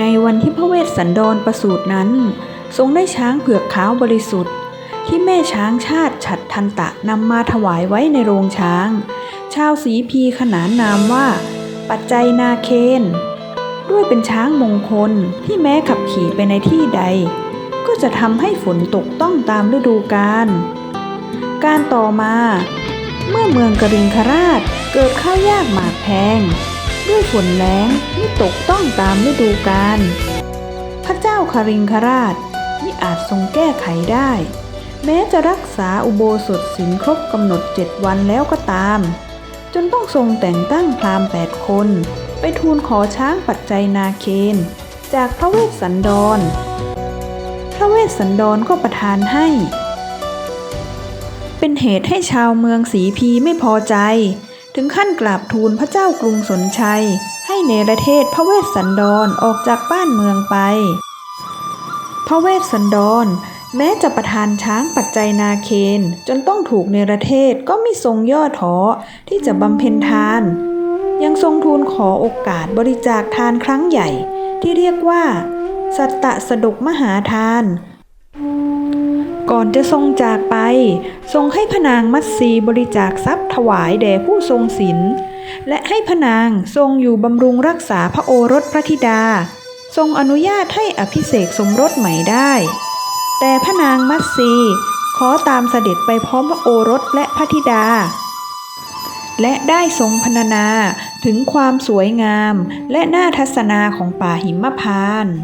ในวันที่พระเวสสันดรประสูตินั้น ทรงได้ช้างเผือกขาวบริสุทธิ์ ที่แม่ช้างชาติฉัดทันตะนำมาถวายไว้ในโรงช้าง ชาวสีพีขนานนามว่า ปัจจัยนาเคน ด้วยเป็นช้างมงคลที่แม้ขับขี่ไปในที่ใด ก็จะทำให้ฝนตกต้องตามฤดูกาลการต่อมา เมื่อเมืองกริงคราชเกิดข้าวยากหมากแพง ด้วยฝนแล้งไม่ตกต้องตามฤดูกาลพระเจ้าคาริงคราชมิอาจทรงแก้ไขได้ แม้จะรักษาอุโบสถศีลครบกำหนดเจ็ดวันแล้วก็ตาม จนต้องทรงแต่งตั้งพราหมณ์แปดคน ไปทูลขอช้างปัจจัยนาเคน จากพระเวสสันดร พระเวสสันดรก็ประทานให้ เป็นเหตุให้ชาวเมืองสีพีไม่พอใจ ถึงขั้นกราบทูลพระเจ้ากรุงสนชัย ให้เนรเทศพระเวสสันดรออกจากบ้านเมืองไป พระเวสสันดร แม้จะประทานช้างปัจจัยนาเคนจนต้องถูกเนรเทศก็ไม่ทรงย่อท้อที่จะบำเพ็ญทาน ยังทรงทูลขอโอกาสบริจาคทานครั้งใหญ่ ที่เรียกว่า สัตตะสดุกมหาทาน ก่อนจะทรงจากไป ทรงให้พระนางมัตสีบริจาคทรัพย์ถวายแด่ผู้ทรงศีลและให้พระนางทรงอยู่บำรุงรักษาพระโอรสพระธิดา ทรงอนุญาตให้อภิเษกสมรสใหม่ได้ แต่พระนางมัตสีขอตามเสด็จไปพร้อมพระโอรสและพระธิดา และได้ทรงพรรณนาถึงความสวยงามและน่าทัศนาของป่าหิมพานต์